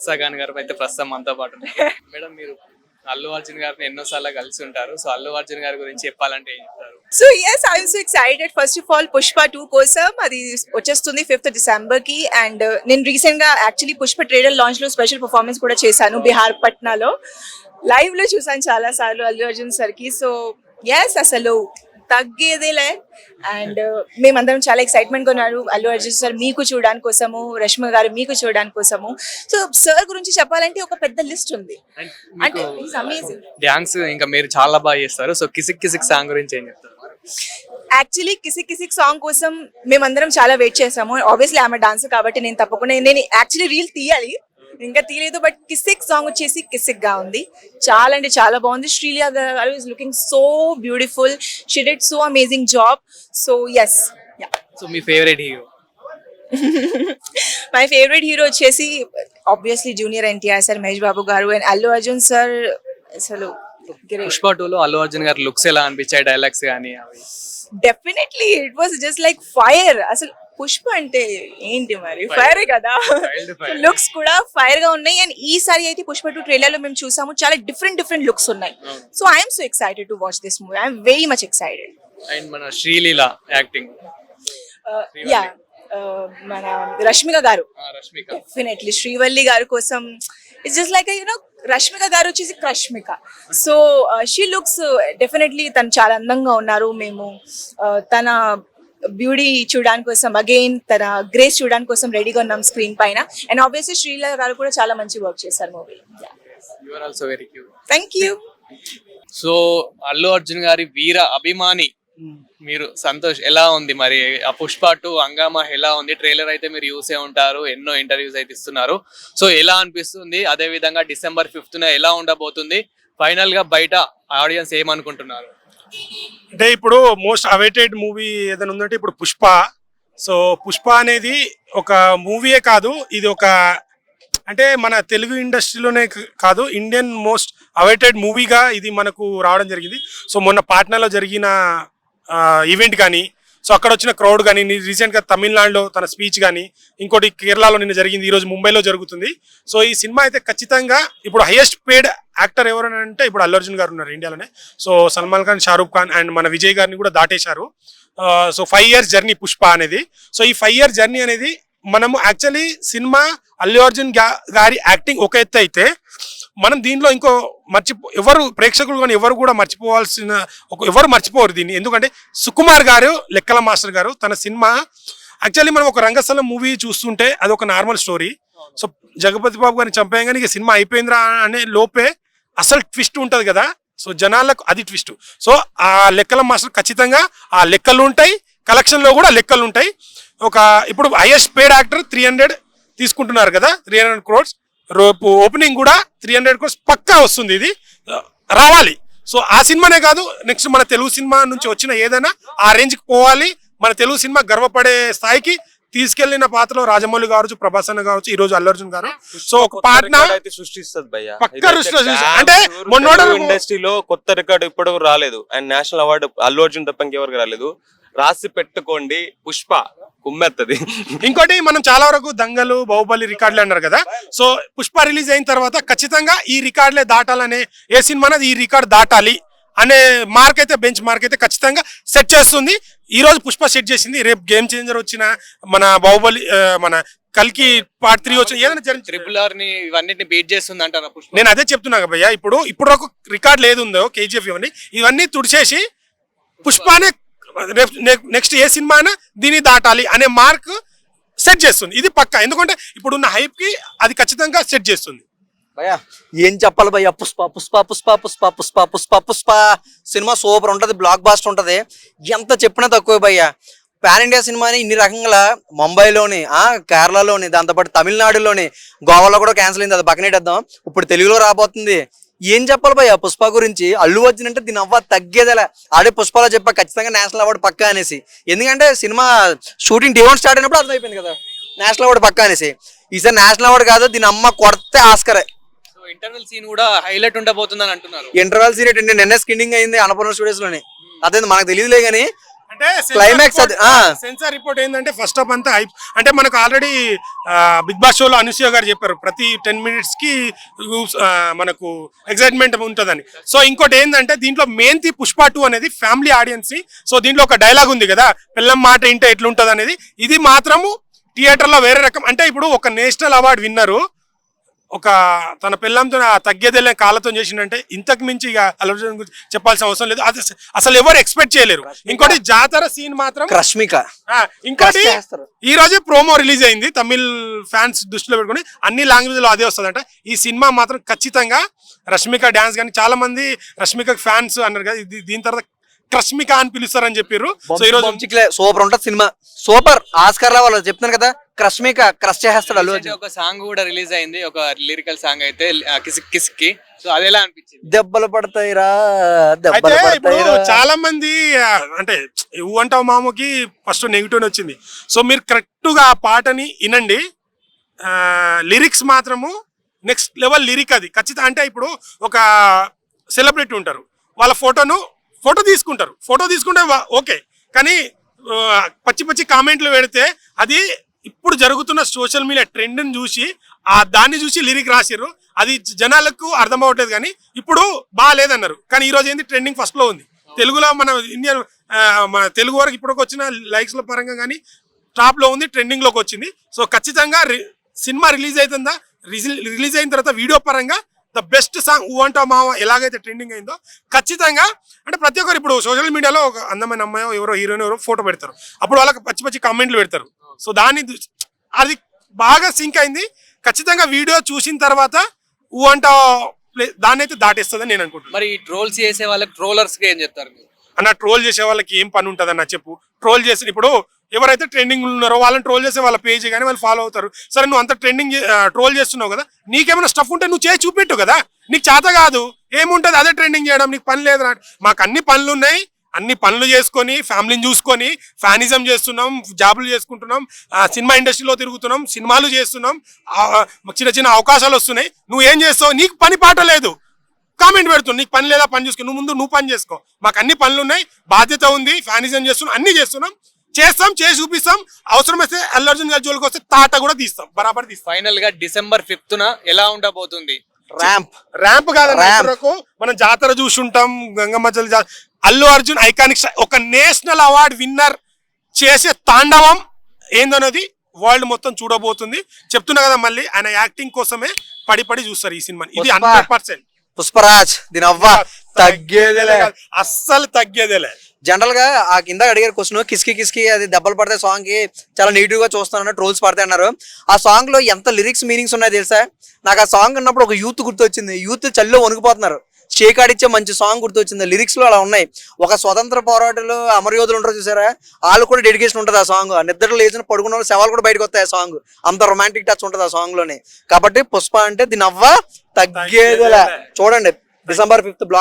అక్సా ఖాన్ గారు అయితే ప్రస్తుతం మనతో పాటు మేడం మీరు అల్లు అర్జున్ గారిని ఎన్నోసార్లు కలిసి ఉంటారు. సో అల్లు అర్జున్ గారి గురించి చెప్పాలంటే ఏం చెప్తారు? So yes I'm so excited first of all Pushpa two కోసం అది వచ్చేస్తుంది ఫిఫ్త్ డిసెంబర్కి అండ్ నేను రీసెంట్గా యాక్చువల్లీ పుష్ప ట్రేడర్ లాంచ్లో స్పెషల్ పర్ఫార్మెన్స్ కూడా చేశాను బిహార్ పట్నాలో లైవ్లో చూసాను చాలా సార్లు అల్లు అర్జున్ సార్కి. సో ఎస్ అసలు తగ్గేదేలే. అండ్ మేమందరం చాలా ఎక్సైట్మెంట్ ఉన్నారు. అల్లు అర్జున్ సార్ మీకు చూడడానికి కోసము రష్మి గారు మీకు చూడడానికి కోసము. సో సార్ గురించి చెప్పాలంటే ఒక పెద్ద లిస్ట్ ఉంది. అంటే డ్యాన్స్ ఇంకా మీరు చాలా బాగా చేస్తారు. సో కిసిక్ కిసిక్ సాంగ్ గురించి ఏం చెప్తారు? యాక్చువల్లీ కిసిక్ కిసిక్ సాంగ్ కోసం మేమందరం చాలా వెయిట్ చేసాము. ఆబ్వియస్లీ ఆమె డాన్స్ కాబట్టి నేను తప్పకుండా నేను యాక్చువల్లీ రీల్ తీయాలి. ఇంకా తీయలేదు బట్ కిసిక్ సాంగ్ వచ్చేసి కిసిక్గా ఉంది. చాలా అంటే చాలా బాగుంది. శ్రీలియా గారు is looking so beautiful she did so amazing job so yes so me favourite hero my favourite hero వచ్చేసి obviously junior NTR sir Mahesh Babu గారు అండ్ అల్లు అర్జున్ సార్ అసలు పుష్ప టూలో అల్లు అర్జున్ గారి లుక్స్ ఎలా అనిపించాయి డైలాగ్స్ కానీ definitely it was just like fire అసలు పుష్ప అంటే ఏంటి మరి? ఫైర్ కదా. లుక్స్ కూడా ఫైర్గా ఉన్నాయి. అండ్ ఈసారి అయితే పుష్ప టూ ట్రైలర్లో మేము చూసాము. చాలా డిఫరెంట్ డిఫరెంట్ లుక్స్ ఉన్నాయి. So I'm so excited to watch this movie I'm very much excited and మన శ్రీలీల యాక్టింగ్ యా Uh, మన రష్మిక గారు. డెఫినెట్లీ శ్రీవల్లి గారి కోసం it's just like you know Rashmika గారు వచ్చేసి Rashmika so she looks definitely తను చాలా అందంగా ఉన్నారు. మేము uh, తన బ్యూటీ చూడడానికి కోసం అగైన్ తన గ్రేస్ చూడడానికి కోసం రెడీగా ఉన్నాం స్క్రీన్ పైన. అండ్ ఆబ్వియస్లీ శ్రీల గారు కూడా చాలా మంచి వర్క్ చేశారు movie thank you so Allu Arjun గారి వీర అభిమాని. మీరు సంతోష్ ఎలా ఉంది మరి? ఆ పుష్ప టు హంగామా ఎలా ఉంది? ట్రైలర్ అయితే మీరు చూసే ఉంటారు ఎన్నో ఇంటర్వ్యూస్ అయితే ఇస్తున్నారు. సో ఎలా అనిపిస్తుంది? అదే విధంగా డిసెంబర్ ఫిఫ్త్ ఎలా ఉండబోతుంది? ఫైనల్గా బయట ఆడియన్స్ ఏమనుకుంటున్నారు? అంటే ఇప్పుడు మోస్ట్ అవైటెడ్ మూవీ ఏదైనా ఉందంటే ఇప్పుడు పుష్ప. సో పుష్ప అనేది ఒక మూవీయే కాదు ఇది ఒక అంటే మన తెలుగు ఇండస్ట్రీలోనే కాదు ఇండియన్ మోస్ట్ అవైటెడ్ మూవీగా ఇది మనకు రావడం జరిగింది. సో మొన్న పాట్నాలో జరిగిన ఈవెంట్ కానీ సో అక్కడ వచ్చిన క్రౌడ్ కానీ రీసెంట్గా తమిళనాడులో తన స్పీచ్ కానీ ఇంకోటి కేరళలో నిన్న జరిగింది ఈరోజు ముంబైలో జరుగుతుంది. సో ఈ సినిమా అయితే ఖచ్చితంగా ఇప్పుడు హైయెస్ట్ పేడ్ యాక్టర్ ఎవరైనా అంటే ఇప్పుడు అల్లు అర్జున్ గారు ఉన్నారు ఇండియాలోనే. సో సల్మాన్ ఖాన్ షారూక్ ఖాన్ అండ్ మన విజయ్ గారిని కూడా దాటేశారు. So five years journey Pushpa అనేది. సో ఈ ఫైవ్ ఇయర్ జర్నీ అనేది మనము యాక్చువల్లీ సినిమా అల్లు అర్జున్ గారి యాక్టింగ్ ఒక ఎత్తు అయితే మనం దీనిలో ఇంకో మర్చిపో ఎవరు ప్రేక్షకులు కానీ ఎవరు కూడా మర్చిపోవాల్సిన ఒక ఎవరు మర్చిపోరు దీన్ని. ఎందుకంటే సుకుమార్ గారు లెక్కల మాస్టర్ గారు తన సినిమా యాక్చువల్లీ మనం ఒక రంగస్థలం మూవీ చూస్తుంటే అది ఒక normal story. So Jagapathi Babu గారిని చంపేయగానే ఇక సినిమా అయిపోయిందిరా అనే లోపే అసలు ట్విస్ట్ ఉంటుంది కదా. సో జనాలకు అది ట్విస్ట్. సో ఆ లెక్కల మాస్టర్ ఖచ్చితంగా ఆ లెక్కలు ఉంటాయి. కలెక్షన్లో కూడా లెక్కలు ఉంటాయి. ఒక ఇప్పుడు highest paid actor three hundred తీసుకుంటున్నారు కదా త్రీ హండ్రెడ్ క్రోడ్స్ రేపు ఓపెనింగ్ కూడా త్రీ హండ్రెడ్ క్రోడ్స్ పక్కా వస్తుంది ఇది. రావాలి. సో ఆ సినిమానే కాదు నెక్స్ట్ మన తెలుగు సినిమా నుంచి వచ్చిన ఏదైనా ఆ రేంజ్కి పోవాలి. మన తెలుగు సినిమా గర్వపడే స్థాయికి తీసుకెళ్ళిన పాత్రలో రాజమౌళి కావచ్చు ప్రభాస్ అన్న కావచ్చు ఈ రోజు అల్లు అర్జున్ గారు. సో ఒక అయితే సృష్టిస్తుంది. అంటే ఇండస్ట్రీలో కొత్త రికార్డు ఇప్పుడు రాలేదు. And national award Allu Arjun తప్ప ఇంకెవరికి రాలేదు. రాసి పెట్టుకోండి. పుష్ప. కుమ్మెత్తది. ఇంకోటి మనం చాలా వరకు దంగలు బాహుబలి రికార్డులు అన్నారు కదా. సో పుష్ప రిలీజ్ అయిన తర్వాత ఖచ్చితంగా ఈ రికార్డులే దాటాలనే ఏ సినిమా అనేది ఈ రికార్డ్ దాటాలి అనే మార్క్ అయితే బెంచ్ మార్క్ అయితే ఖచ్చితంగా సెట్ చేస్తుంది. ఈ రోజు పుష్ప సెట్ చేసింది. రేపు గేమ్ చేంజర్ వచ్చిన మన బాహుబలి మన కల్కి పార్ట్ త్రీ వచ్చిన ఏదైనా జరిగి ట్రిపుల్ ఆర్ని ఇవన్నిటిని బీట్ చేస్తుంది అంటారా పుష్ప? నేను అదే చెప్తున్నా భయ్య. ఇప్పుడు ఇప్పుడు ఒక రికార్డ్ లేదు ఉందో కేజీఎఫ్ ఇవన్నీ ఇవన్నీ తుడిచేసి పుష్పానే నెక్స్ట్ ఏ సినిమా అయినా దీన్ని దాటాలి అనే మార్క్ సెట్ చేస్తుంది. ఇది పక్క. ఎందుకంటే ఇప్పుడున్న హైప్కి అది ఖచ్చితంగా సెట్ చేస్తుంది. భయ్యా ఏం చెప్పాలి భయ్యా? పుష్ప పుష్ప పుష్ప పుష్ప పుష్ప పుష్ప పుష్ప. సినిమా సూపర్ ఉంటుంది బ్లాక్ బాస్ట్ ఉంటుంది. ఎంత చెప్పినా తక్కువే భయ్యా. పాన్ ఇండియా సినిమాని ఇన్ని రకంగా ముంబైలోని కేరళలోని దాంతోపాటు తమిళనాడులోని గోవాలో కూడా క్యాన్సిల్ అయింది. అది పక్కనెట్టేద్దాం ఇప్పుడు తెలుగులో రాబోతుంది. ఏం చెప్పాలి భయ్యా? పుష్ప గురించి అల్లు అర్జున్ అంటే దీని అవ్వ తగ్గేదేలా. ఆడే పుష్పలో చెప్పా ఖచ్చితంగా నేషనల్ అవార్డు పక్కా అనేసి. ఎందుకంటే cinema shooting day one start అయినప్పుడు అర్థమైపోయింది కదా. నేషనల్ అవార్డు పక్కా అనేసి. ఈసారి నేషనల్ అవార్డు కాదు దీని అమ్మ కొడితే ఆస్కరే. ఇంటర్వెల్ సీన్ కూడా హైలైట్ ఉండబోతుందని అంటున్నారు. ఇంటర్వెల్ సీరియట్ అండి నిన్న స్కిన్నింగ్ అయింది అన్నపూర్ణ స్టూడియోస్లోని. అదే మనకు తెలియదులే గానీ అంటే Climax అది. సెన్సార్ రిపోర్ట్ ఏంటంటే ఫస్ట్ ఆఫ్ అంతా hype. అంటే మనకు ఆల్రెడీ బిగ్ బాస్ షోలో అనుసూయ గారు చెప్పారు ప్రతి టెన్ మినిట్స్కి మనకు ఎక్సైట్మెంట్ ఉంటుందని సో ఇంకోటి ఏంటంటే దీంట్లో మెయిన్ ది పుష్ప టూ అనేది ఫ్యామిలీ ఆడియన్స్ సో దీంట్లో ఒక డైలాగ్ ఉంది కదా పిల్లం మాట ఇంటే ఎట్లుంటది అనేది ఇది మాత్రము థియేటర్లో వేరే రకం అంటే ఇప్పుడు ఒక నేషనల్ అవార్డు విన్నరు ఒక తన పిల్లంతో ఆ తగ్గేదెళ్ళే కాళ్ళతో చేసిందంటే ఇంతకు మించి ఇక అల్లు అర్జున్ గురించి చెప్పాల్సిన అవసరం లేదు. అది అస- అసలు ఎవరు ఎక్స్పెక్ట్ చేయలేరు. ఇంకోటి జాతర సీన్ మాత్రం రష్మిక ఇంకోటి. ఈ రోజే ప్రోమో రిలీజ్ అయింది. తమిళ్ ఫ్యాన్స్ దృష్టిలో పెట్టుకుని అన్ని లాంగ్వేజ్లో అదే వస్తుందంట. ఈ సినిమా మాత్రం ఖచ్చితంగా రష్మిక డాన్స్ కానీ చాలా మంది రష్మిక ఫ్యాన్స్ అన్నారు కదా దీని తర్వాత క్రష్మిక అని పిలుస్తారని చెప్పారు సో ఈ రోజు సూపర్ ఉంటుంది సినిమా. సూపర్. ఆస్కర్ వాళ్ళు చెప్తున్నాను కదా. క్రష్మిక క్రష్ చేస్తాడు అల్లు అర్జున్. ఒక సాంగ్ కూడా రిలీజ్ అయింది. ఒక లిరికల్ సాంగ్ అయితే ఆ, కిసిక్ సో అది ఎలా అనిపించింది? దెబ్బలు పడతాయిరా అయితే దెబ్బలు ఇప్పుడు పడతాయిరా. చాలా మంది ఆ, అంటే ఇవ్వు అంటావు మామకి ఫస్ట్ నెగిటివ్ వచ్చింది సో మీరు కరెక్ట్గా ఆ పాటని వినండి. లిరిక్స్ మాత్రము నెక్స్ట్ లెవెల్ లిరిక్ అది. ఖచ్చితంగా అంటే ఇప్పుడు ఒక సెలబ్రిటీ ఉంటారు. వాళ్ళ ఫోటోను ఫోటో తీసుకుంటారు. ఫోటో తీసుకుంటే వా- ఓకే. కానీ ఆ, పచ్చి పచ్చి కామెంట్లు పెడితే అది ఇప్పుడు జరుగుతున్న సోషల్ మీడియా ట్రెండ్ని చూసి ఆ దాన్ని చూసి లిరిక్ రాసిర్రు. అది జనాలకు అర్థం అవ్వట్లేదు కానీ ఇప్పుడు బాగాలేదన్నారు కానీ ఈ రోజు ఏంది? ట్రెండింగ్ ఫస్ట్లో ఉంది. తెలుగులో మన ఇండియన్ మన తెలుగు వరకు ఇప్పటికి వచ్చిన లైక్స్ల పరంగా కానీ టాప్లో ఉంది ట్రెండింగ్లోకి వచ్చింది. సో ఖచ్చితంగా రి- సినిమా రిలీజ్ అవుతుందా రిలీజ్ అయిన తర్వాత వీడియో పరంగా ద బెస్ట్ సాంగ్ ఊ అంటా మావ ఎలాగైతే ట్రెండింగ్ అయిందో ఖచ్చితంగా అంటే ప్రతి ఒక్కరు ఇప్పుడు సోషల్ మీడియాలో ఒక అందమైన అమ్మాయో ఎవరో హీరోయిన్ ఎవరో ఫోటో పెడతారు. అప్పుడు వాళ్ళకి పచ్చి పచ్చి కామెంట్లు పెడతారు. సో దాన్ని అది బాగా సింక్ అయింది. ఖచ్చితంగా వీడియో చూసిన తర్వాత ఊ అంటా దాన్ని అయితే దాటేస్తుందని నేను అనుకుంటున్నాను మరి ట్రోల్స్ చేసే వాళ్ళకి ట్రోలర్స్ ఏం చెప్తారు మీరు? అన్న ట్రోల్ చేసే వాళ్ళకి ఏం పని ఉంటుంది అన్న చెప్పు. ట్రోల్ చేసి ఇప్పుడు ఎవరైతే ట్రెండింగ్ ఉన్నారో వాళ్ళని ట్రోల్ చేసే వాళ్ళ పేజ్ కానీ వాళ్ళు ఫాలో అవుతారు. సరే నువ్వు అంత ట్రెండింగ్ ట్రోల్ చేస్తున్నావు కదా నీకేమైనా స్టఫ్ ఉంటే నువ్వు చేసి చూపెట్టు కదా. నీకు చేత కాదు. ఏముంటది? అదే ట్రెండింగ్ చేయడం. నీకు పని లేదు. మాకు అన్ని పనులు ఉన్నాయి. అన్ని పనులు చేసుకొని ఫ్యామిలీని చూసుకొని ఫ్యానిజం చేస్తున్నాం జాబులు చేసుకుంటున్నాం సినిమా ఇండస్ట్రీలో తిరుగుతున్నాం సినిమాలు చేస్తున్నాం చిన్న చిన్న అవకాశాలు వస్తున్నాయి. నువ్వు ఏం చేస్తావు? నీకు పని పాట లేదు. కామెంట్ పెడుతుంది నీకు పని లేదా? పని చూసుకో. నువ్వు ముందు నువ్వు పని చేసుకో. మాకు అన్ని పనులు ఉన్నాయి. బాధ్యత ఉంది. ఫ్యానిజం చేస్తున్నాం. అన్ని చేస్తున్నాం. చేస్తాం చేసి చూపిస్తాం. అవసరమైతే అల్లు అర్జున్ గారి జోలికి వస్తే తాట కూడా తీస్తాం. బరాబర్ తీస్తాం. ఫైనల్గా డిసెంబర్ ఫిఫ్త్ న ఎలా ఉండబోతుంది? Ramp ramp. ఇప్పటివరకు మనం జాతర చూసుంటాం. గంగమ్మ అల్లు అర్జున్ ఐకానిక్ ఒక నేషనల్ అవార్డ్ విన్నర్ చేసే తాండవం ఏందన్నది వరల్డ్ మొత్తం చూడబోతుంది. చెప్తున్నా కదా మళ్ళీ ఆయన యాక్టింగ్ కోసమే పడి పడి చూస్తారు ఈ సినిమాని. ఇది. Hundred percent. పుష్పరాజ్ దీని అవ్వ తగ్గేదేలే. అస్సలు తగ్గేదేలే. జనరల్గా ఆ కింద అడిగారు క్వశ్చన్ కిస్కి కిస్కి అది దెబ్బలు పడతాయి సాంగ్కి చాలా నెగిటివ్గా చూస్తాను ట్రోల్స్ పడతాయి అన్నారు. ఆ సాంగ్లో ఎంత లిరిక్స్ మీనింగ్స్ ఉన్నాయో తెలుసా? నాకు ఆ సాంగ్ ఉన్నప్పుడు ఒక యూత్ గుర్తొచ్చింది. యూత్ చల్లో వణుకుపోతున్నారు. షేక్ ఆడిచ్చే మంచి సాంగ్ గుర్తొచ్చింది. లిరిక్స్లో అలా ఉన్నాయి. ఒక స్వతంత్ర పోరాటాలు అమరయోధులు ఉంటారు చూసారా? వాళ్ళు కూడా డెడికేషన్ ఉంటుంది ఆ సాంగ్ ఆ నిద్ర లేచిన పడుకున్న వాళ్ళు శవాలు కూడా బయటకు వస్తాయి ఆ సాంగ్ అంత రొమాంటిక్ టచ్ ఉంటుంది ఆ సాంగ్లోనే. కాబట్టి పుష్ప అంటే దీని అవ్వ తగ్గేదిలే. చూడండి. December fifth black